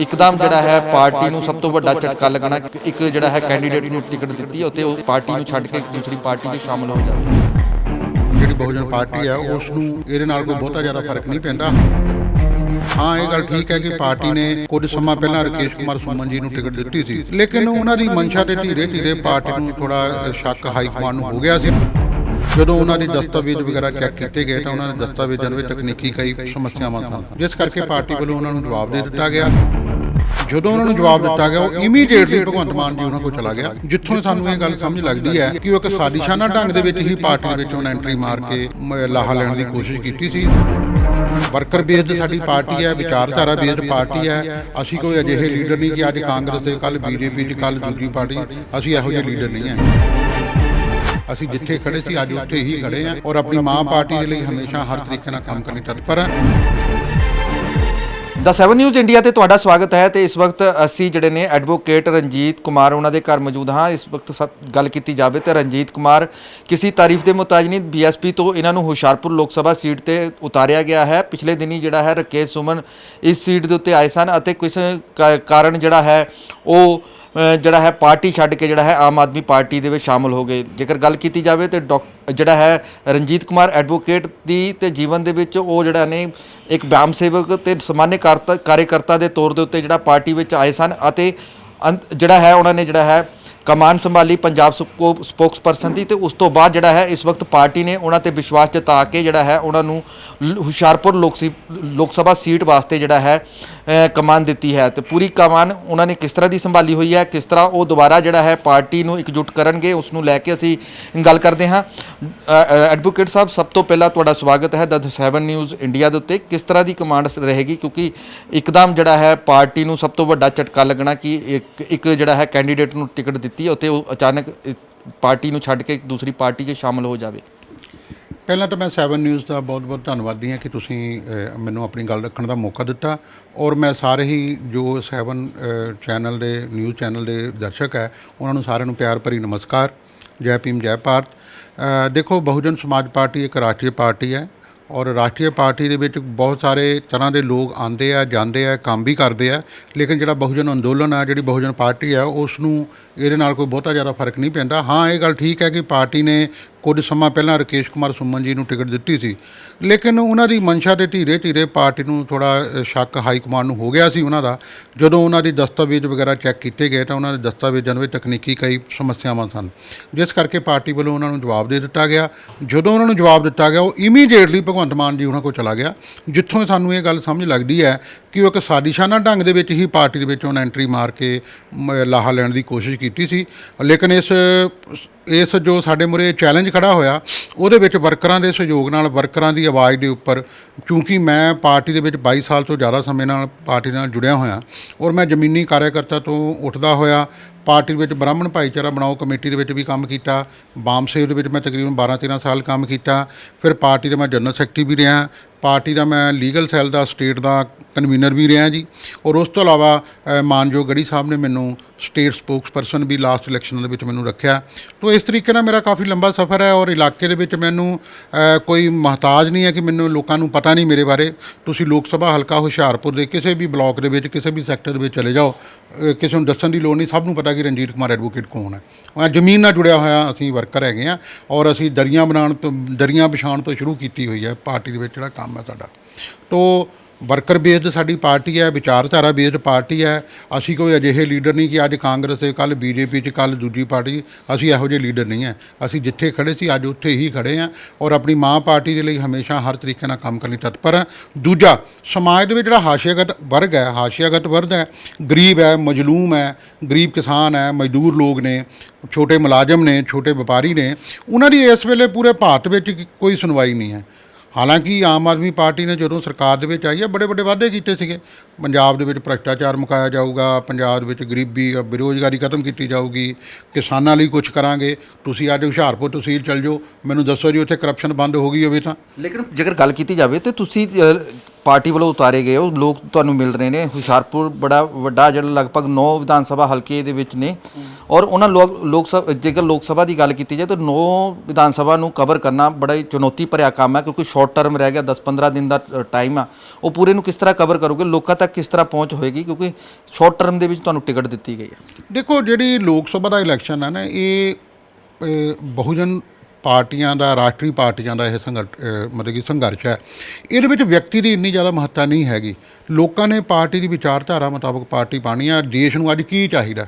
ਇੱਕਦਮ ਜਿਹੜਾ ਹੈ ਪਾਰਟੀ ਨੂੰ ਸਭ ਤੋਂ ਵੱਡਾ ਝਟਕਾ ਲੱਗਣਾ ਇੱਕ ਜਿਹੜਾ ਹੈ ਕੈਂਡੀਡੇਟ ਨੂੰ ਟਿਕਟ ਦਿੱਤੀ ਅਤੇ ਉਹ ਪਾਰਟੀ ਨੂੰ ਛੱਡ ਕੇ ਦੂਸਰੀ ਪਾਰਟੀ 'ਚ ਸ਼ਾਮਲ ਹੋ ਜਾਵੇ। ਜਿਹੜੀ ਬਹੁਜਨ ਪਾਰਟੀ ਹੈ ਉਸ ਨੂੰ ਇਹਦੇ ਨਾਲ ਕੋਈ ਬਹੁਤਾ ਜ਼ਿਆਦਾ ਫ਼ਰਕ ਨਹੀਂ ਪੈਂਦਾ। ਹਾਂ, ਇਹ ਗੱਲ ਠੀਕ ਹੈ ਕਿ ਪਾਰਟੀ ਨੇ ਕੁਝ ਸਮਾਂ ਪਹਿਲਾਂ ਰਕੇਸ਼ ਕੁਮਾਰ ਸੁਮਨ ਜੀ ਨੂੰ ਟਿਕਟ ਦਿੱਤੀ ਸੀ, ਲੇਕਿਨ ਉਹਨਾਂ ਦੀ ਮਨਸ਼ਾ ਤੇ ਧੀਰੇ ਧੀਰੇ ਪਾਰਟੀ ਨੂੰ ਥੋੜਾ ਸ਼ੱਕ ਹਾਈ ਕਮਾਂਡ ਨੂੰ ਹੋ ਗਿਆ ਸੀ। ਜਦੋਂ ਉਹਨਾਂ ਦੇ ਦਸਤਾਵੇਜ਼ ਵਗੈਰਾ ਚੈੱਕ ਕੀਤੇ ਗਏ ਤਾਂ ਉਹਨਾਂ ਦੇ ਦਸਤਾਵੇਜ਼ਾਂ ਵਿੱਚ ਤਕਨੀਕੀ ਕਈ ਸਮੱਸਿਆਵਾਂ ਸਨ, ਜਿਸ ਕਰਕੇ ਪਾਰਟੀ ਵੱਲੋਂ ਉਹਨਾਂ ਨੂੰ ਜਵਾਬ ਦੇ ਦਿੱਤਾ ਗਿਆ। ਜਦੋਂ ਉਹਨਾਂ ਨੂੰ ਜਵਾਬ ਦਿੱਤਾ ਗਿਆ, ਉਹ ਇਮੀਡੀਏਟਲੀ ਭਗਵੰਤ ਮਾਨ ਜੀ ਉਹਨਾਂ ਕੋਲ ਚਲਾ ਗਿਆ। ਜਿੱਥੋਂ ਸਾਨੂੰ ਇਹ ਗੱਲ ਸਮਝ ਲੱਗਦੀ ਹੈ ਕਿ ਉਹ ਇੱਕ ਸਾਜ਼ਿਸ਼ਾਨਾ ਢੰਗ ਦੇ ਵਿੱਚ ਹੀ ਪਾਰਟੀ ਦੇ ਵਿੱਚ ਉਹਨਾਂ ਐਂਟਰੀ ਮਾਰ ਕੇ ਲਾਹਾ ਲੈਣ ਦੀ ਕੋਸ਼ਿਸ਼ ਕੀਤੀ ਸੀ। ਵਰਕਰ ਬੇਸਡ ਸਾਡੀ ਪਾਰਟੀ ਹੈ, ਵਿਚਾਰਧਾਰਾ ਬੇਸਡ ਪਾਰਟੀ ਹੈ। ਅਸੀਂ ਕੋਈ ਅਜਿਹੇ ਲੀਡਰ ਨਹੀਂ ਕਿ ਅੱਜ ਕਾਂਗਰਸ ਤੇ ਕੱਲ ਬੀਜੇਪੀ ਚ ਕੱਲ ਦੂਜੀ ਪਾਰਟੀ, ਅਸੀਂ ਇਹੋ ਜਿਹੇ ਲੀਡਰ ਨਹੀਂ ਹੈ। ਅਸੀਂ ਜਿੱਥੇ ਖੜੇ ਸੀ ਅੱਜ ਉੱਥੇ ਹੀ ਖੜੇ ਹਾਂ ਔਰ ਆਪਣੀ ਮਾਂ ਪਾਰਟੀ ਦੇ ਲਈ ਹਮੇਸ਼ਾ ਹਰ ਤਰੀਕੇ ਨਾਲ ਕੰਮ ਕਰਨ ਤਤਪਰ ਹਾਂ ਦਾ 7 ਨਿਊਜ਼ ਇੰਡੀਆ ਤੇ ਤੁਹਾਡਾ ਸਵਾਗਤ ਹੈ ਤੇ ਇਸ ਵਕਤ ਅਸੀਂ ਜਿਹੜੇ ਨੇ ਐਡਵੋਕੇਟ ਰਣਜੀਤ ਕੁਮਾਰ ਉਹਨਾਂ ਦੇ ਘਰ ਮੌਜੂਦ ਹਾਂ। ਇਸ ਵਕਤ ਸਭ ਗੱਲ ਕੀਤੀ ਜਾਵੇ ਤੇ ਰਣਜੀਤ ਕੁਮਾਰ ਕਿਸੇ ਤਾਰੀਫ ਦੇ ਮੁਤਾਜ ਨਹੀਂ ਬੀਐਸਪੀ ਤੋਂ ਇਹਨਾਂ ਨੂੰ ਹੁਸ਼ਿਆਰਪੁਰ ਲੋਕ ਸਭਾ ਸੀਟ ਤੇ ਉਤਾਰਿਆ ਗਿਆ ਹੈ। ਪਿਛਲੇ ਦਿਨੀ ਜਿਹੜਾ ਹੈ ਰਕੇਸ਼ ਸੁਮਨ ਇਸ ਸੀਟ ਦੇ ਉੱਤੇ ਆਏ ਸਨ ਅਤੇ ਕਿਸੇ ਕਾ- ਕਾਰਨ ਜਿਹੜਾ ਹੈ ਉਹ ਜਿਹੜਾ ਹੈ ਪਾਰਟੀ ਛੱਡ ਕੇ ਜਿਹੜਾ ਹੈ ਆਮ ਆਦਮੀ ਪਾਰਟੀ ਦੇ ਵਿੱਚ ਸ਼ਾਮਲ ਹੋ ਗਏ। ਜੇਕਰ ਗੱਲ ਕੀਤੀ ਜਾਵੇ ਤੇ ਡਾਕ- ਜਿਹੜਾ ਹੈ ਰਣਜੀਤ ਕੁਮਾਰ ਐਡਵੋਕੇਟ ਦੀ ਤੇ ਜੀਵਨ ਦੇ ਵਿੱਚ ਉਹ ਜਿਹੜਾ ਨੇ ਇੱਕ ਬਿਆਮ ਸੇਵਕ ਤੇ ਸਮਾਨਯ ਕਰਤਾ- ਕਾਰਜਕਰਤਾ ਦੇ ਤੌਰ ਦੇ ਉੱਤੇ ਜਿਹੜਾ ਪਾਰਟੀ ਵਿੱਚ ਆਏ ਸਨ ਅਤੇ ਅੰਤ, ਜਿਹੜਾ ਹੈ ਉਹਨਾਂ ਨੇ ਜਿਹੜਾ ਹੈ ਕਮਾਨ ਸੰਭਾਲੀ ਪੰਜਾਬ ਸਪੋਕਸਪਰਸਨ ਦੀ ਤੇ ਉਸ ਤੋਂ ਬਾਅਦ ਜਿਹੜਾ ਹੈ ਇਸ ਵਕਤ ਪਾਰਟੀ ਨੇ ਉਹਨਾਂ ਤੇ ਵਿਸ਼ਵਾਸ ਜਤਾ ਕੇ ਜਿਹੜਾ ਹੈ ਉਹਨਾਂ ਨੂੰ ਲ- ਹੁਸ਼ਿਆਰਪੁਰ ਲੋਕ ਸਭਾ ਸੀਟ ਵਾਸਤੇ ਜਿਹੜਾ ਹੈ ਕਮਾਨ ਦਿੱਤੀ ਹੈ ਤੇ ਪੂਰੀ ਕਮਾਨ ਉਹਨਾਂ ਨੇ ਕਿਸ ਤਰ੍ਹਾਂ ਦੀ ਸੰਭਾਲੀ ਹੋਈ ਹੈ, ਕਿਸ ਤਰ੍ਹਾਂ ਉਹ ਦੁਬਾਰਾ ਜਿਹੜਾ ਹੈ ਪਾਰਟੀ ਨੂੰ ਇਕਜੁੱਟ ਕਰਨਗੇ ਉਸ ਨੂੰ ਲੈ ਕੇ ਅਸੀਂ ਗੱਲ ਕਰਦੇ ਹਾਂ। ਐਡਵੋਕੇਟ ਸਾਹਿਬ, ਸਭ ਤੋਂ ਪਹਿਲਾਂ ਤੁਹਾਡਾ ਸਵਾਗਤ ਹੈ ਦ 7 ਨਿਊਜ਼ ਇੰਡੀਆ ਦੇ ਉੱਤੇ। ਕਿਸ ਤਰ੍ਹਾਂ ਦੀ ਕਮਾਂਡ ਰਹੇਗੀ? ਕਿਉਂਕਿ ਇੱਕਦਮ ਜਿਹੜਾ ਹੈ ਪਾਰਟੀ ਨੂੰ ਸਭ ਤੋਂ ਵੱਡਾ ਝਟਕਾ ਲੱਗਣਾ ਕਿ ਇੱਕ ਇੱਕ ਜਿਹੜਾ ਹੈ ਕੈਂਡੀਡੇਟ ਨੂੰ ਟਿਕਟ ਦਿੱਤੀ ਅਤੇ ਉਹ ਅਚਾਨਕ ਪਾਰਟੀ ਨੂੰ ਛੱਡ ਕੇ ਦੂਸਰੀ ਪਾਰਟੀ 'ਚ ਸ਼ਾਮਲ ਹੋ ਜਾਵੇ। ਪਹਿਲਾਂ ਤਾਂ ਮੈਂ 7 ਨਿਊਜ਼ ਦਾ ਬਹੁਤ-ਬਹੁਤ ਧੰਨਵਾਦੀ ਹਾਂ ਕਿ ਤੁਸੀਂ ਅ, ਮੈਨੂੰ ਆਪਣੀ ਗੱਲ ਰੱਖਣ ਦਾ ਮੌਕਾ ਦਿੱਤਾ। ਔਰ ਮੈਂ ਸਾਰੇ ਹੀ ਜੋ 7 ਚੈਨਲ ਦੇ ਨਿਊਜ਼ ਚੈਨਲ ਦੇ ਦਰਸ਼ਕ ਹੈ ਉਹਨਾਂ ਨੂੰ ਸਾਰਿਆਂ ਨੂੰ ਪਿਆਰ ਭਰੀ ਨਮਸਕਾਰ। ਜੈ ਭੀਮ ਜੈ ਭਾਰਤ। ਅ, ਦੇਖੋ ਬਹੁਜਨ ਸਮਾਜ ਪਾਰਟੀ ਇੱਕ ਰਾਸ਼ਟਰੀ ਪਾਰਟੀ ਹੈ ਔਰ ਰਾਸ਼ਟਰੀ ਪਾਰਟੀ ਦੇ ਵਿੱਚ ਬਹੁਤ ਸਾਰੇ ਤਰ੍ਹਾਂ ਦੇ ਲੋਕ ਆਉਂਦੇ ਆ ਜਾਂਦੇ ਆ ਕੰਮ ਵੀ ਕਰਦੇ ਆ। ਲੇਕਿਨ ਜਿਹੜਾ ਬਹੁਜਨ ਅੰਦੋਲਨ ਆ ਜਿਹੜੀ ਬਹੁਜਨ ਪਾਰਟੀ ਆ ਉਸ ਨੂੰ ਇਹਦੇ ਨਾਲ ਕੋਈ ਬਹੁਤਾ ਜ਼ਿਆਦਾ ਫ਼ਰਕ ਨਹੀਂ ਪੈਂਦਾ। ਹਾਂ, ਇਹ ਗੱਲ ਠੀਕ ਹੈ ਕਿ ਪਾਰਟੀ ਨੇ ਕੁਝ ਸਮਾਂ ਪਹਿਲਾਂ ਰਕੇਸ਼ ਕੁਮਾਰ ਸੁਮਨ ਜੀ ਨੂੰ ਟਿਕਟ ਦਿੱਤੀ ਸੀ। ਲੇਕਿਨ ਉਹਨਾਂ ਦੀ ਮਨਸ਼ਾ ਤੇ ਧੀਰੇ ਧੀਰੇ ਪਾਰਟੀ ਨੂੰ ਥੋੜਾ ਸ਼ੱਕ ਹਾਈ ਕਮਾਂਡ ਨੂੰ ਹੋ ਗਿਆ ਸੀ ਉਹਨਾਂ ਦਾ। ਜਦੋਂ ਉਹਨਾਂ ਦੀ ਦਸਤਾਵੇਜ਼ ਵਗੈਰਾ ਚੈੱਕ ਕੀਤੇ ਗਏ ਤਾਂ ਉਹਨਾਂ ਦੇ ਦਸਤਾਵੇਜ਼ਾਂ ਵਿੱਚ ਤਕਨੀਕੀ ਕਈ ਸਮੱਸਿਆਵਾਂ ਸਨ। ਜਿਸ ਕਰਕੇ ਪਾਰਟੀ ਵੱਲੋਂ ਉਹਨਾਂ ਨੂੰ ਜਵਾਬ ਦੇ ਦਿੱਤਾ ਗਿਆ। ਜਦੋਂ ਉਹਨਾਂ ਨੂੰ ਜਵਾਬ ਦਿੱਤਾ ਗਿਆ, ਉਹ ਇਮੀਡੀਏਟਲੀ ਭਗਵੰਤ ਮਾਨ ਜੀ ਉਹਨਾਂ ਕੋਲ ਚਲਾ ਗਿਆ, ਜਿੱਥੋਂ ਸਾਨੂੰ ਇਹ ਗੱਲ ਸਮਝ ਲੱਗਦੀ ਹੈ ਕਿ ਉਹ ਇੱਕ ਸਾਜ਼ਿਸ਼ਾਨਾ ਢੰਗ ਦੇ ਵਿੱਚ ਹੀ ਪਾਰਟੀ ਦੇ ਵਿੱਚ ਉਹਨਾਂ ਐਂਟਰੀ ਮਾਰ ਕੇ ਲਾਹਾ ਲੈਣ ਦੀ ਕੋਸ਼ਿਸ਼ ਕੀਤੀ ਕੀਤੀ ਸੀ। ਲੇਕਿਨ ਇਸ ਇਸ ਜੋ ਸਾਡੇ ਮੁਰੇ ਚੈਲੰਜ ਖੜਾ ਹੋਇਆ ਉਹਦੇ ਵਿੱਚ ਵਰਕਰਾਂ ਦੇ ਸਹਿਯੋਗ ਨਾਲ ਵਰਕਰਾਂ ਦੀ ਆਵਾਜ਼ ਦੇ ਉੱਪਰ ਕਿਉਂਕਿ ਮੈਂ ਪਾਰਟੀ ਦੇ ਵਿੱਚ 22 ਸਾਲ ਤੋਂ ਜ਼ਿਆਦਾ ਸਮੇਂ ਨਾਲ ਪਾਰਟੀ ਨਾਲ ਜੁੜਿਆ ਹੋਇਆ ਔਰ ਮੈਂ ਜ਼ਮੀਨੀ ਕਾਰਜਕਰਤਾ ਤੋਂ ਉੱਠਦਾ ਹੋਇਆ ਪਾਰਟੀ ਵਿੱਚ ਬ੍ਰਾਹਮਣ ਭਾਈਚਾਰਾ ਬਣਾਓ ਕਮੇਟੀ ਦੇ ਵਿੱਚ ਵੀ ਕੰਮ ਕੀਤਾ ਬਾਮ ਸੇਵ ਦੇ ਵਿੱਚ ਮੈਂ ਤਕਰੀਬਨ 12 13 ਸਾਲ ਕੰਮ ਕੀਤਾ ਫਿਰ ਪਾਰਟੀ ਦਾ ਮੈਂ ਜਨਰਲ ਸੈਕਟਰੀ ਵੀ ਰਿਹਾ ਪਾਰਟੀ ਦਾ ਮੈਂ ਲੀਗਲ ਸੈੱਲ ਦਾ ਸਟੇਟ ਦਾ ਕਨਵੀਨਰ ਵੀ ਰਿਹਾ ਜੀ ਔਰ ਉਸ ਤੋਂ ਇਲਾਵਾ ਅ, ਮਾਨਯੋਗ ਗੜੀ ਸਾਹਿਬ ਨੇ ਮੈਨੂੰ ਸਟੇਟ ਸਪੋਕਸਪਰਸਨ ਵੀ ਲਾਸਟ ਇਲੈਕਸ਼ਨ ਦੇ ਵਿੱਚ ਮੈਨੂੰ ਰੱਖਿਆ ਤੋਂ ਇਸ ਤਰੀਕੇ ਨਾਲ ਮੇਰਾ ਕਾਫੀ ਲੰਬਾ ਸਫ਼ਰ ਹੈ ਔਰ ਇਲਾਕੇ ਦੇ ਵਿੱਚ ਮੈਨੂੰ ਕੋਈ ਮਹਤਾਜ ਨਹੀਂ ਹੈ ਕਿ ਮੈਨੂੰ ਲੋਕਾਂ ਨੂੰ ਪਤਾ ਨਹੀਂ ਮੇਰੇ ਬਾਰੇ। ਤੁਸੀਂ ਲੋਕ ਸਭਾ ਹਲਕਾ ਹੁਸ਼ਿਆਰਪੁਰ ਦੇ ਕਿਸੇ ਵੀ ਬਲਾਕ ਦੇ ਵਿੱਚ, ਕਿਸੇ ਵੀ ਸੈਕਟਰ ਦੇ ਵਿੱਚ ਚਲੇ ਜਾਓ। ਕਿਸੇ ਨੂੰ ਦੱਸਣ ਦੀ ਲੋੜ ਨਹੀਂ, ਸਭ ਨੂੰ ਪਤਾ ਕਿ ਰਣਜੀਤ ਕੁਮਾਰ ਐਡਵੋਕੇਟ ਕੌਣ ਹੈ। ਮੈਂ ਜ਼ਮੀਨ ਨਾਲ ਜੁੜਿਆ ਹੋਇਆ ਅਸੀਂ ਵਰਕਰ ਹੈਗੇ ਆ ਔਰ ਅਸੀਂ ਦਰੀਆਂ ਬਣਾਉਣ ਤੋਂ, ਦਰੀਆਂ ਵਿਛਾਉਣ ਤੋਂ ਸ਼ੁਰੂ ਕੀਤੀ ਹੋਈ ਹੈ, ਪਾਰਟੀ ਦੇ ਵਿੱਚ ਜਿਹੜਾ ਕੰਮ ਹੈ ਸਾਡਾ। ਤੋਂ ਵਰਕਰ ਬੇਸਡ ਸਾਡੀ ਪਾਰਟੀ ਹੈ, ਵਿਚਾਰਧਾਰਾ ਬੇਸਡ ਪਾਰਟੀ ਹੈ। ਅਸੀਂ ਕੋਈ ਅਜਿਹੇ ਲੀਡਰ ਨਹੀਂ ਕਿ ਅੱਜ ਕਾਂਗਰਸ ਤੇ ਕੱਲ ਬੀਜੇਪੀ 'ਚ ਕੱਲ ਦੂਜੀ ਪਾਰਟੀ, ਅਸੀਂ ਇਹੋ ਜਿਹੇ ਲੀਡਰ ਨਹੀਂ ਹੈ। ਅਸੀਂ ਜਿੱਥੇ ਖੜੇ ਸੀ, ਅੱਜ ਉੱਥੇ ਹੀ ਖੜੇ ਹਾਂ ਔਰ ਆਪਣੀ ਮਾਂ ਪਾਰਟੀ ਦੇ ਲਈ ਹਮੇਸ਼ਾ ਹਰ ਤਰੀਕੇ ਨਾਲ ਕੰਮ ਕਰਨ ਲਈ ਤਤਪਰ ਹਾਂ। ਦੂਜਾ, ਸਮਾਜ ਦੇ ਵਿੱਚ ਜਿਹੜਾ ਹਾਸ਼ੀਆਗਤ ਵਰਗ ਹੈ, ਹਾਸ਼ੀਆਗਤ ਵਰਗ ਹੈ, ਗਰੀਬ ਹੈ, ਮਜਲੂਮ ਹੈ, ਗਰੀਬ ਕਿਸਾਨ ਹੈ, ਮਜ਼ਦੂਰ ਲੋਕ ਨੇ, ਛੋਟੇ ਮੁਲਾਜ਼ਮ ਨੇ, ਛੋਟੇ ਵਪਾਰੀ ਨੇ, ਉਹਨਾਂ ਦੀ ਇਸ ਵੇਲੇ ਪੂਰੇ ਭਾਰਤ ਵਿੱਚ ਕੋਈ ਸੁਣਵਾਈ ਨਹੀਂ ਹੈ। ਹਾਲਾਂਕਿ ਆਮ ਆਦਮੀ ਪਾਰਟੀ ਨੇ ਜਦੋਂ ਸਰਕਾਰ ਦੇ ਵਿੱਚ ਆਈ ਹੈ ਬੜੇ ਵੱਡੇ ਵਾਅਦੇ ਕੀਤੇ ਸੀਗੇ। ਪੰਜਾਬ ਦੇ ਵਿੱਚ ਭ੍ਰਸ਼ਟਾਚਾਰ ਮੁਕਾਇਆ ਜਾਊਗਾ ਪੰਜਾਬ ਦੇ ਵਿੱਚ ਗਰੀਬੀ ਅ, ਬੇਰੁਜ਼ਗਾਰੀ ਖਤਮ ਕੀਤੀ ਜਾਊਗੀ ਕਿਸਾਨਾਂ ਲਈ ਕੁਝ ਕਰਾਂਗੇ। ਤੁਸੀਂ ਅੱਜ ਹੁਸ਼ਿਆਰਪੁਰ ਤਹਿਸੀਲ ਚੱਲ ਜਾਓ ਮੈਨੂੰ ਦੱਸੋ ਜੀ ਉੱਥੇ ਕਰਪਸ਼ਨ ਬੰਦ ਹੋ ਗਈ ਹੋਵੇ ਤਾਂ। ਲੇਕਿਨ ਜੇਕਰ ਗੱਲ ਕੀਤੀ ਜਾਵੇ ਤੇ ਤੁਸੀਂ ਪਾਰਟੀ ਵੱਲੋਂ ਉਤਾਰੇ ਗਏ ਉਹ ਲੋਕ ਤੁਹਾਨੂੰ ਮਿਲ ਰਹੇ ਨੇ। ਹੁਸ਼ਿਆਰਪੁਰ ਬੜਾ ਵੱਡਾ ਜਿਹੜਾ ਲਗਭਗ 9 ਵਿਧਾਨ ਸਭਾ ਹਲਕੇ ਦੇ ਵਿੱਚ ਨੇ। ਔਰ ਉਹਨਾਂ ਲੋਕ ਲੋਕ ਸਭਾ, ਜੇਕਰ ਲੋਕ ਸਭਾ ਦੀ ਗੱਲ ਕੀਤੀ ਜਾਏ ਤਾਂ 9 ਵਿਧਾਨ ਸਭਾ ਨੂੰ ਕਵਰ ਕਰਨਾ ਬੜਾ ਹੀ ਚੁਣੌਤੀ ਭਰਿਆ ਕੰਮ ਹੈ ਕਿਉਂਕਿ ਸ਼ਾਰਟ ਟਰਮ ਰਹਿ ਗਿਆ 10-15 ਦਿਨ ਦਾ ਟਾਈਮ ਆ। ਉਹ ਪੂਰੇ ਨੂੰ ਕਿਸ ਤਰ੍ਹਾਂ ਕਵਰ ਕਰੋਗੇ? ਲੋਕਾਂ ਤੱਕ ਕਿਸ ਤਰ੍ਹਾਂ ਪਹੁੰਚ ਹੋਏਗੀ? ਕਿਉਂਕਿ ਸ਼ਾਰਟ ਟਰਮ ਦੇ ਵਿੱਚ ਤੁਹਾਨੂੰ ਟਿਕਟ ਦਿੱਤੀ ਗਈ ਹੈ। ਦੇਖੋ, ਜਿਹੜੀ ਲੋਕ ਸਭਾ ਦਾ ਇਲੈਕਸ਼ਨ ਹੈ ਨਾ, ਇਹ ਇਹ ਬਹੁਜਨ ਪਾਰਟੀਆਂ ਦਾ, ਰਾਸ਼ਟਰੀ ਪਾਰਟੀਆਂ ਦਾ ਇਹ ਸੰਘਰਸ਼ ਮਤਲਬ ਕਿ ਸੰਘਰਸ਼ ਹੈ। ਇਹਦੇ ਵਿੱਚ ਵਿਅਕਤੀ ਦੀ ਇੰਨੀ ਜ਼ਿਆਦਾ ਮਹੱਤਤਾ ਨਹੀਂ ਹੈਗੀ। ਲੋਕਾਂ ਨੇ ਪਾਰਟੀ ਦੀ ਵਿਚਾਰਧਾਰਾ ਮੁਤਾਬਕ ਪਾਰਟੀ ਪਾਣੀ ਆ। ਦੇਸ਼ ਨੂੰ ਅੱਜ ਕੀ ਚਾਹੀਦਾ?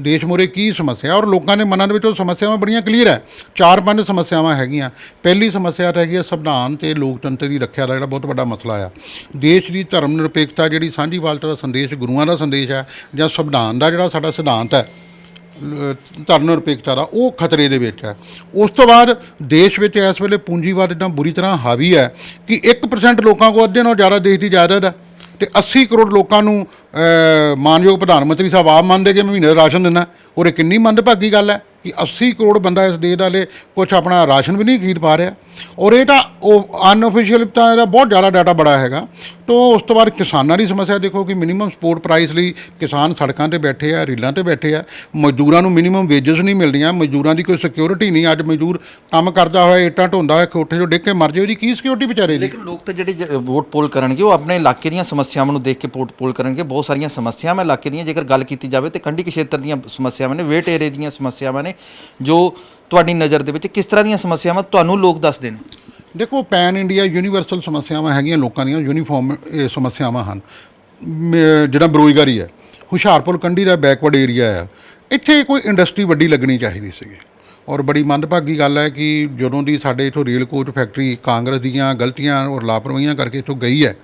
ਦੇਸ਼ ਮੁਰੇ ਕੀ ਸਮੱਸਿਆ? ਔਰ ਲੋਕਾਂ ਦੇ ਮਨਾਂ ਦੇ ਵਿੱਚ ਉਹ ਸਮੱਸਿਆਵਾਂ ਬੜੀਆਂ ਕਲੀਅਰ ਹੈ। ਚਾਰ ਪੰਜ ਸਮੱਸਿਆਵਾਂ ਹੈਗੀਆਂ। ਪਹਿਲੀ ਸਮੱਸਿਆ ਤਾਂ ਹੈਗੀ ਹੈ ਸੰਵਿਧਾਨ ਤੇ ਲੋਕਤੰਤਰ ਦੀ ਰੱਖਿਆ ਦਾ ਜਿਹੜਾ ਬਹੁਤ ਵੱਡਾ ਮਸਲਾ ਆ। ਦੇਸ਼ ਦੀ ਧਰਮ ਨਿਰਪੇਖਤਾ ਜਿਹੜੀ ਸਾਂਝੀਵਾਲਤਾ ਦਾ ਸੰਦੇਸ਼, ਗੁਰੂਆਂ ਦਾ ਸੰਦੇਸ਼ ਹੈ ਜਾਂ ਸੰਵਿਧਾਨ ਦਾ ਜਿਹੜਾ ਸਾਡਾ ਸਿਧਾਂਤ ਹੈ। ਲ- ਧਰਮ ਨਿਰਪੇਖਤਾ ਉਹ ਖਤਰੇ ਦੇ ਵਿੱਚ ਹੈ। ਉਸ ਤੋਂ ਬਾਅਦ ਦੇਸ਼ ਵਿੱਚ ਇਸ ਵੇਲੇ ਪੂੰਜੀਵਾਦ ਇਦਾਂ ਬੁਰੀ ਤਰ੍ਹਾਂ ਹਾਵੀ ਹੈ ਕਿ 1% ਲੋਕਾਂ ਕੋਲ ਅੱਧੇ ਨਾਲੋਂ ਜ਼ਿਆਦਾ ਦੇਸ਼ ਦੀ ਜਾਇਦਾਦ ਹੈ ਤੇ 80 ਕਰੋੜ ਲੋਕਾਂ ਨੂੰ ਮਾਨਯੋਗ ਪ੍ਰਧਾਨ ਮੰਤਰੀ ਸਾਹਿਬ ਆਪ ਮੰਨਦੇ ਕਿ ਮੈਂ ਮਹੀਨੇ ਦਾ ਰਾਸ਼ਨ ਦਿੰਦਾ ਔਰ ਇਹ ਕਿੰਨੀ ਮੰਦਭਾਗੀ ਗੱਲ ਹੈ? ਕਿ 80 ਕਰੋੜ ਬੰਦਾ ਇਸ ਦੇਸ਼ ਵਾਲੇ ਕੁਝ ਆਪਣਾ ਰਾਸ਼ਨ ਵੀ ਨਹੀਂ ਖਰੀਦ ਪਾ ਰਿਹਾ। ਔਰ ਇਹ ਤਾਂ ਉਹ ਅਨਅਫੀਸ਼ੀਅਲ ਤਾਂ ਇਹਦਾ ਬਹੁਤ ਜ਼ਿਆਦਾ ਡਾਟਾ ਬੜਾ ਹੈਗਾ। ਤੋਂ ਉਸ ਤੋਂ ਬਾਅਦ ਕਿਸਾਨਾਂ ਦੀ ਸਮੱਸਿਆ ਦੇਖੋ ਕਿ ਮਿਨੀਮਮ ਸਪੋਰਟ ਪ੍ਰਾਈਸ ਲਈ ਕਿਸਾਨ ਸੜਕਾਂ ਤੇ ਬੈਠੇ ਆ, ਰੀਲਾਂ ਤੇ ਬੈਠੇ ਆ। ਮਜ਼ਦੂਰਾਂ ਨੂੰ ਮਿਨੀਮਮ ਵੇਜਸ ਨਹੀਂ ਮਿਲਦੀਆਂ, ਮਜ਼ਦੂਰਾਂ ਦੀ ਕੋਈ ਸਿਕਿਉਰਿਟੀ ਨਹੀਂ। ਅੱਜ ਮਜ਼ਦੂਰ ਕੰਮ ਕਰਦਾ ਹੋਇਆ, ਇੱਟਾਂ ਢੋਂਦਾ ਹੋਇਆ, ਕੋਠੇ 'ਚੋਂ ਡਿੱਗ ਕੇ ਮਰ ਜਾਏ, ਉਹਦੀ ਕੀ ਸਿਕਿਉਰਿਟੀ ਵਿਚਾਰੇ ਦੀ? ਲੇਕਿਨ ਲੋਕ ਤਾਂ ਜਿਹੜੇ ਵੋਟ ਪੋਲ ਕਰਨਗੇ, ਉਹ ਆਪਣੇ ਇਲਾਕੇ ਦੀਆਂ ਸਮੱਸਿਆਵਾਂ ਨੂੰ ਦੇਖ ਕੇ ਵੋਟ ਪੋਲ ਕਰਨਗੇ। ਬਹੁਤ ਸਾਰੀਆਂ ਸਮੱਸਿਆਵਾਂ ਇਲਾਕੇ ਦੀਆਂ, ਜੇਕਰ ਗੱਲ ਕੀਤੀ ਜਾਵੇ ਤੇ ਕੰਢੀ ਖੇਤਰ ਦੀਆਂ ਸਮੱਸਿਆਵਾਂ ਨੇ, ਵੇਟ ਏਰੀਏ ਦੀਆਂ ਸਮੱਸਿਆਵਾਂ ਨੇ ਜੋ ਤੁਹਾਡੀ ਨਜ਼ਰ ਦੇ ਵਿੱਚ ਕਿਸ ਤਰ੍ਹਾਂ ਦੀਆਂ ਸਮੱਸਿਆਵਾਂ ਤੁਹਾਨੂੰ ਲੋਕ ਦੱਸਦੇ ਨੇ? ਦੇਖੋ ਪੈਨ ਇੰਡੀਆ ਯੂਨੀਵਰਸਲ ਸਮੱਸਿਆਵਾਂ ਹੈਗੀਆਂ ਲੋਕਾਂ ਦੀਆਂ ਯੂਨੀਫਾਰਮ ਸਮੱਸਿਆਵਾਂ ਹਨ। ਜਿਹੜਾ ਬੇਰੁਜ਼ਗਾਰੀ ਹੈ, ਹੁਸ਼ਿਆਰਪੁਰ, ਕੰਢੀ ਦਾ ਬੈਕਵਰਡ ਏਰੀਆ ਆ ਇੱਥੇ ਕੋਈ ਇੰਡਸਟਰੀ ਵੱਡੀ ਲੱਗਣੀ ਚਾਹੀਦੀ ਸੀਗੀ। ਔਰ ਬੜੀ ਮੰਦਭਾਗੀ ਗੱਲ ਹੈ ਕਿ ਜਦੋਂ ਦੀ ਸਾਡੇ ਇਥੋਂ ਰੇਲ ਕੋਚ ਫੈਕਟਰੀ ਕਾਂਗਰਸ ਦੀਆਂ ਗਲਤੀਆਂ ਔਰ ਲਾਪਰਵਾਹੀਆਂ ਕਰਕੇ ਇਥੋਂ ਗਈ ਹੈ,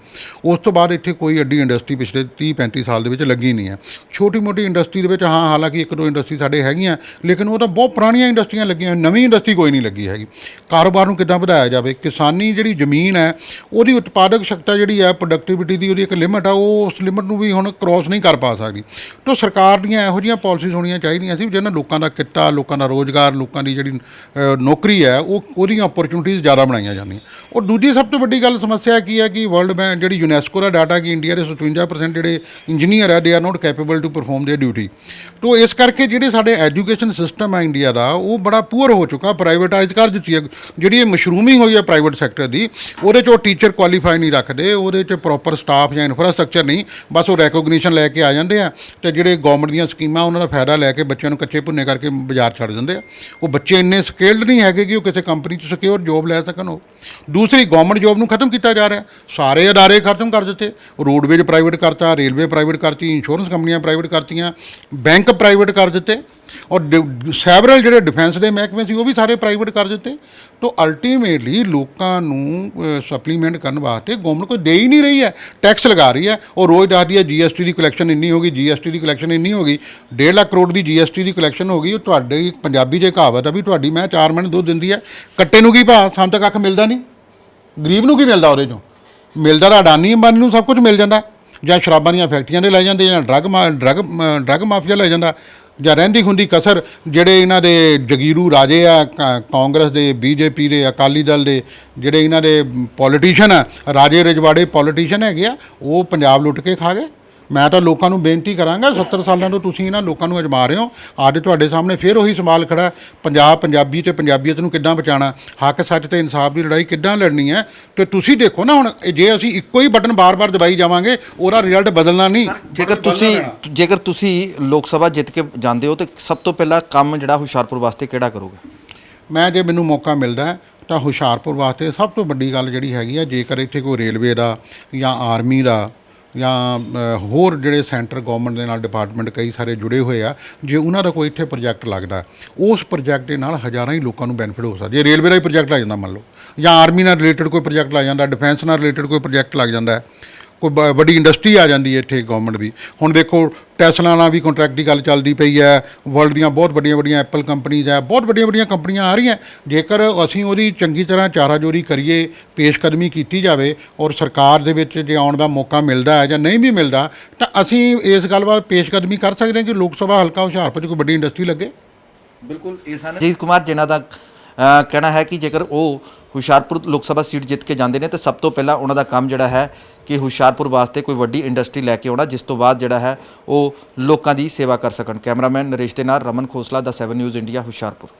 ਉਸ ਤੋਂ ਬਾਅਦ ਇੱਥੇ ਕੋਈ ਐਡੀ ਇੰਡਸਟਰੀ ਪਿਛਲੇ 30 35 ਸਾਲ ਦੇ ਵਿੱਚ ਲੱਗੀ ਨਹੀਂ ਹੈ। ਛੋਟੀ ਮੋਟੀ ਇੰਡਸਟਰੀ ਦੇ ਵਿੱਚ ਹਾਂ, ਹਾਲਾਂਕਿ ਇੱਕ ਦੋ ਇੰਡਸਟਰੀ ਸਾਡੇ ਹੈਗੀਆਂ, ਲੇਕਿਨ ਉਹ ਤਾਂ ਬਹੁਤ ਪੁਰਾਣੀਆਂ ਇੰਡਸਟਰੀਆਂ ਲੱਗੀਆਂ ਨਵੀਂ ਇੰਡਸਟਰੀ ਕੋਈ ਨਹੀਂ ਲੱਗੀ ਹੈਗੀ। ਕਾਰੋਬਾਰ ਨੂੰ ਕਿੱਦਾਂ ਵਧਾਇਆ ਜਾਵੇ? ਕਿਸਾਨੀ ਜਿਹੜੀ ਜ਼ਮੀਨ ਹੈ, ਉਹਦੀ ਉਤਪਾਦਕ ਸ਼ਕਤੀ ਜਿਹੜੀ ਹੈ ਪ੍ਰੋਡਕਟਿਵਿਟੀ ਦੀ ਉਹਦੀ ਇੱਕ ਲਿਮਟ ਆ, ਉਹ ਉਸ ਲਿਮਟ ਨੂੰ ਵੀ ਹੁਣ ਕ੍ਰੋਸ ਨਹੀਂ ਕਰ ਪਾ ਸਕਦੀ। ਤੋਂ ਸਰਕਾਰ ਦੀਆਂ ਇਹੋ ਜਿਹੀਆਂ ਪਾਲਿਸੀਜ਼ ਹੋਣੀਆਂ ਚਾਹੀਦੀਆਂ ਸੀ, ਜਿਹਨਾਂ ਲੋਕਾਂ ਦਾ ਕਿੱਤਾ, ਲੋਕਾਂ ਦਾ ਰੋਜ਼ਗਾਰ ਲੋਕਾਂ ਦੀ ਜਿਹੜੀ ਨੌਕਰੀ ਹੈ, ਉਹ ਉਹਦੀਆਂ ਓਪਰਚੁਨਿਟੀਜ਼ ਜ਼ਿਆਦਾ ਬਣਾਈਆਂ ਜਾਂਦੀਆਂ। ਔਰ ਦੂਜੀ ਸਭ ਤੋਂ ਵੱਡੀ ਗੱਲ ਸਮੱਸਿਆ ਕੀ ਹੈ ਕਿ ਵਰਲਡ ਬੈਂਕ ਜਿਹੜੀ ਯੂਨੈਸਕੋ ਦਾ ਡਾਟਾ ਕਿ ਇੰਡੀਆ ਦੇ 57% ਜਿਹੜੇ ਇੰਜੀਨੀਅਰ ਹੈ they are not capable to perform their duty ਤੋਂ ਇਸ ਕਰਕੇ ਜਿਹੜੇ ਸਾਡੇ ਐਜੂਕੇਸ਼ਨ ਸਿਸਟਮ ਹੈ ਇੰਡੀਆ ਦਾ, ਉਹ ਬੜਾ ਪੂਅਰ ਹੋ ਚੁੱਕਾ ਪ੍ਰਾਈਵੇਟਾਈਜ਼ ਕਰ ਦਿੱਤੀ ਹੈ। ਜਿਹੜੀ ਇਹ ਮਸ਼ਰੂਮਿੰਗ ਹੋਈ ਹੈ ਪ੍ਰਾਈਵੇਟ ਸੈਕਟਰ ਦੀ, ਉਹਦੇ 'ਚ ਉਹ ਟੀਚਰ ਕੁਆਲੀਫਾਈ ਨਹੀਂ ਰੱਖਦੇ, ਉਹਦੇ 'ਚ ਪ੍ਰੋਪਰ ਸਟਾਫ ਜਾਂ ਇਨਫਰਾਸਟ੍ਰਕਚਰ ਨਹੀਂ, ਬਸ ਉਹ ਰੈਕੋਗਨੀਸ਼ਨ ਲੈ ਕੇ ਆ ਜਾਂਦੇ ਆ, ਤੇ ਜਿਹੜੇ ਗਵਰਨਮੈਂਟ ਦੀਆਂ ਸਕੀਮਾਂ, ਉਹਨਾਂ ਦਾ ਫਾਇਦਾ ਲੈ ਕੇ ਬੱਚਿਆਂ ਨੂੰ ਕੱਚੇ ਭੁੰਨੇ ਕਰਕੇ ਬਾਜ਼ਾਰ ਛੱਡ ਦਿੰਦੇ ਆ। ਉਹ ਬੱਚੇ ਇੰਨੇ ਸਕਿਲਡ ਨਹੀਂ ਹੈਗੇ ਕਿ ਉਹ ਕਿਸੇ ਕੰਪਨੀ 'ਚ ਸਿਕਿਉਰ ਜੋਬ ਲੈ ਸਕਣ ਉਹ। ਦੂਸਰੀ ਗਵਰਨਮੈਂਟ ਜੋਬ ਨੂੰ ਖਤਮ ਕੀਤਾ ਜਾ ਰਿਹਾ। ਸਾਰੇ ਅਦਾਰੇ ਖਤਮ ਕਰ ਦਿੱਤੇ। ਰੋਡਵੇਜ ਪ੍ਰਾਈਵੇਟ ਕਰਤਾ ਰੇਲਵੇ ਪ੍ਰਾਈਵੇਟ ਕਰਤੀ ਇੰਸ਼ੋਰੈਂਸ ਕੰਪਨੀਆਂ ਪ੍ਰਾਈਵੇਟ ਕਰਤੀਆਂ ਬੈਂਕ ਪ੍ਰਾਈਵੇਟ ਕਰ ਦਿੱਤੇ। ਔਰ ਸੈਵਰਲ ਜਿਹੜੇ ਡਿਫੈਂਸ ਦੇ ਮਹਿਕਮੇ ਸੀ, ਉਹ ਵੀ ਸਾਰੇ ਪ੍ਰਾਈਵੇਟ ਕਰ ਦਿੱਤੇ। ਤੋਂ ਅਲਟੀਮੇਟਲੀ ਲੋਕਾਂ ਨੂੰ ਸਪਲੀਮੈਂਟ ਕਰਨ ਵਾਸਤੇ ਗਵਰਨਮੈਂਟ ਕੋਈ ਦੇ ਹੀ ਨਹੀਂ ਰਹੀ ਹੈ। ਟੈਕਸ ਲਗਾ ਰਹੀ ਹੈ। ਉਹ ਰੋਜ਼ ਦੱਸਦੀ ਹੈ ਜੀਐਸਟੀ ਦੀ ਕਲੈਕਸ਼ਨ ਇੰਨੀ ਹੋ ਗਈ ਜੀਐਸਟੀ ਦੀ ਕਲੈਕਸ਼ਨ ਇੰਨੀ ਹੋ ਗਈ। 1.5 ਲੱਖ ਕਰੋੜ ਦੀ ਜੀਐਸਟੀ ਦੀ ਕਲੈਕਸ਼ਨ ਹੋ ਗਈ। ਉਹ ਤੁਹਾਡੇ ਪੰਜਾਬੀ ਜੇ ਕਹਾਵਤ ਆ ਵੀ ਤੁਹਾਡੀ ਮੈਂ 4 ਮਿੰਟ ਦੁੱਧ ਦਿੰਦੀ ਹੈ। ਕੱਟੇ ਨੂੰ ਕੀ ਭਾ ਸਾਨੂੰ ਤਾਂ ਕੱਖ ਮਿਲਦਾ ਨਹੀਂ। ਗਰੀਬ ਨੂੰ ਕੀ ਮਿਲਦਾ ਉਹਦੇ ਚੋਂ? ਮਿਲਦਾ ਤਾਂ ਅਡਾਨੀ ਅੰਬਾਨੀ ਨੂੰ ਸਭ ਕੁਝ ਮਿਲ ਜਾਂਦਾ। ਜਾਂ ਸ਼ਰਾਬਾਂ ਦੀਆਂ ਫੈਕਟਰੀਆਂ ਦੇ ਲੈ ਜਾਂਦੇ ਜਾਂ ਡਰੱਗ ਮਾ ਡਰੱਗ ਡਰੱਗ ਮਾਫੀਆ ਲੈ ਜਾਂਦਾ। ਜਾਂ ਰਹਿੰਦੀ ਹੁੰਦੀ ਕਸਰ ਜਿਹੜੇ ਇਹਨਾਂ ਦੇ ਜਗੀਰੂ ਰਾਜੇ ਆ, ਕ- ਕਾਂਗਰਸ ਦੇ, ਬੀਜੇਪੀ ਦੇ, ਅਕਾਲੀ ਦਲ ਦੇ, ਜਿਹੜੇ ਇਹਨਾਂ ਦੇ ਪੋਲੀਟੀਸ਼ੀਅਨ ਆ, ਰਾਜੇ ਰਜਵਾੜੇ ਪੋਲੀਟੀਸ਼ੀਅਨ ਹੈਗੇ ਆ, ਉਹ ਪੰਜਾਬ ਲੁੱਟ ਕੇ ਖਾ ਗਏ। ਮੈਂ ਤਾਂ ਲੋਕਾਂ ਨੂੰ ਬੇਨਤੀ ਕਰਾਂਗਾ 70 ਸਾਲਾਂ ਤੋਂ ਤੁਸੀਂ ਇਹਨਾਂ ਲੋਕਾਂ ਨੂੰ ਅਜਮਾ ਰਹੇ ਹੋ ਅੱਜ ਤੁਹਾਡੇ ਸਾਹਮਣੇ ਫਿਰ ਉਹੀ ਸਵਾਲ ਖੜਾ ਪੰਜਾਬ ਪੰਜਾਬੀ ਤੇ ਪੰਜਾਬੀਅਤ ਨੂੰ ਕਿੱਦਾਂ ਬਚਾਉਣਾ ਹੱਕ ਸੱਚ ਤੇ ਇਨਸਾਫ ਦੀ ਲੜਾਈ ਕਿੱਦਾਂ ਲੜਨੀ ਹੈ ਤੇ ਤੁਸੀਂ ਦੇਖੋ ਨਾ ਹੁਣ ਜੇ ਅਸੀਂ ਇੱਕੋ ਹੀ ਬਟਨ ਬਾਰ-ਬਾਰ ਦਬਾਈ ਜਾਵਾਂਗੇ ਉਹਦਾ ਰਿਜ਼ਲਟ ਬਦਲਣਾ ਨਹੀਂ। ਜੇਕਰ ਤੁਸੀਂ ਜੇਕਰ ਤੁਸੀਂ ਲੋਕ ਸਭਾ ਜਿੱਤ ਕੇ ਜਾਂਦੇ ਹੋ ਤੇ ਸਭ ਤੋਂ ਪਹਿਲਾ ਕੰਮ ਜਿਹੜਾ ਹੁਸ਼ਿਆਰਪੁਰ ਵਾਸਤੇ ਕਿਹੜਾ ਕਰੋਗੇ? ਮੈਂ ਜੇ ਮੈਨੂੰ ਮੌਕਾ ਮਿਲਦਾ ਤਾਂ ਹੁਸ਼ਿਆਰਪੁਰ ਵਾਸਤੇ ਸਭ ਤੋਂ ਵੱਡੀ ਗੱਲ ਜਿਹੜੀ ਹੈਗੀ ਆ ਜੇਕਰ ਇੱਥੇ ਕੋਈ ਰੇਲਵੇ ਦਾ ਜਾਂ ਆਰਮੀ ਦਾ ਜਾਂ ਹੋਰ ਜਿਹੜੇ ਸੈਂਟਰ ਗਵਰਨਮੈਂਟ ਦੇ ਨਾਲ ਡਿਪਾਰਟਮੈਂਟ ਕਈ ਸਾਰੇ ਜੁੜੇ ਹੋਏ ਆ, ਜੇ ਉਹਨਾਂ ਦਾ ਕੋਈ ਇੱਥੇ ਪ੍ਰੋਜੈਕਟ ਲੱਗਦਾ, ਉਸ ਪ੍ਰੋਜੈਕਟ ਦੇ ਨਾਲ ਹਜ਼ਾਰਾਂ ਹੀ ਲੋਕਾਂ ਨੂੰ ਬੈਨੀਫਿਟ ਹੋ ਸਕਦਾ ਜੇ ਰੇਲਵੇ ਦਾ ਹੀ ਪ੍ਰੋਜੈਕਟ ਲੱਗ ਜਾਂਦਾ ਮੰਨ ਲਓ, ਜਾਂ ਆਰਮੀ ਨਾਲ ਰਿਲੇਟਡ ਕੋਈ ਪ੍ਰੋਜੈਕਟ ਲੱਗ ਜਾਂਦਾ ਡਿਫੈਂਸ ਨਾਲ ਰਿਲੇਟਡ ਕੋਈ ਪ੍ਰੋਜੈਕਟ ਲੱਗ ਜਾਂਦਾ ਕੋਈ ਬ- ਵੱਡੀ ਇੰਡਸਟਰੀ ਆ ਜਾਂਦੀ ਹੈ ਇੱਥੇ ਗਵਰਨਮੈਂਟ ਦੀ। ਹੁਣ ਦੇਖੋ ਟੈਸਲਾ ਨਾਲ ਵੀ ਕੰਟਰੈਕਟ ਦੀ ਗੱਲ ਚੱਲਦੀ ਪਈ ਹੈ ਵਰਲਡ ਦੀਆਂ ਬਹੁਤ ਵੱਡੀਆਂ ਵੱਡੀਆਂ ਐਪਲ ਕੰਪਨੀਆਂ ਹੈ ਬਹੁਤ ਵੱਡੀਆਂ ਵੱਡੀਆਂ ਕੰਪਨੀਆਂ ਆ ਰਹੀਆਂ। ਜੇਕਰ ਅਸੀਂ ਉਹਦੀ ਚੰਗੀ ਤਰ੍ਹਾਂ ਚਾਰਾਜੋਰੀ ਕਰੀਏ ਪੇਸ਼ਕਦਮੀ ਕੀਤੀ ਜਾਵੇ ਔਰ ਸਰਕਾਰ ਦੇ ਵਿੱਚ ਜੇ ਆਉਣ ਦਾ ਮੌਕਾ ਮਿਲਦਾ ਹੈ ਜਾਂ ਨਹੀਂ ਵੀ ਮਿਲਦਾ ਤਾਂ ਅਸੀਂ ਇਸ ਗੱਲ ਵੱਲ ਪੇਸ਼ਕਦਮੀ ਕਰ ਸਕਦੇ ਹਾਂ ਕਿ ਲੋਕ ਸਭਾ ਹਲਕਾ ਹੁਸ਼ਿਆਰਪੁਰ 'ਚ ਕੋਈ ਵੱਡੀ ਇੰਡਸਟਰੀ ਲੱਗੇ। ਬਿਲਕੁਲ ਇਹ ਸਨ। ਜੀਤ ਕੁਮਾਰ ਜਿਨ੍ਹਾਂ ਦਾ ਅ, ਕਹਿਣਾ ਹੈ ਕਿ ਜੇਕਰ ਉਹ ਹੁਸ਼ਿਆਰਪੁਰ ਲੋਕ ਸਭਾ ਸੀਟ ਜਿੱਤ ਕੇ ਜਾਂਦੇ ਨੇ ਤਾਂ ਸਭ ਤੋਂ ਪਹਿਲਾਂ ਉਹਨਾਂ ਦਾ ਕੰਮ ਜਿਹੜਾ ਹੈ ਕਿ ਹੁਸ਼ਿਆਰਪੁਰ ਵਾਸਤੇ ਕੋਈ ਵੱਡੀ ਇੰਡਸਟਰੀ ਲੈ ਕੇ ਆਉਣਾ, ਜਿਸ ਤੋਂ ਬਾਅਦ ਜਿਹੜਾ ਹੈ ਉਹ ਲੋਕਾਂ ਦੀ ਸੇਵਾ ਕਰ ਸਕਣ। ਕੈਮਰਾਮੈਨ ਨਰੇਸ਼ ਦੇ ਨਾਲ ਰਮਨ ਖੋਸਲਾ ਦਾ 7 ਨਿਊਜ਼ ਇੰਡੀਆ ਹੁਸ਼ਿਆਰਪੁਰ।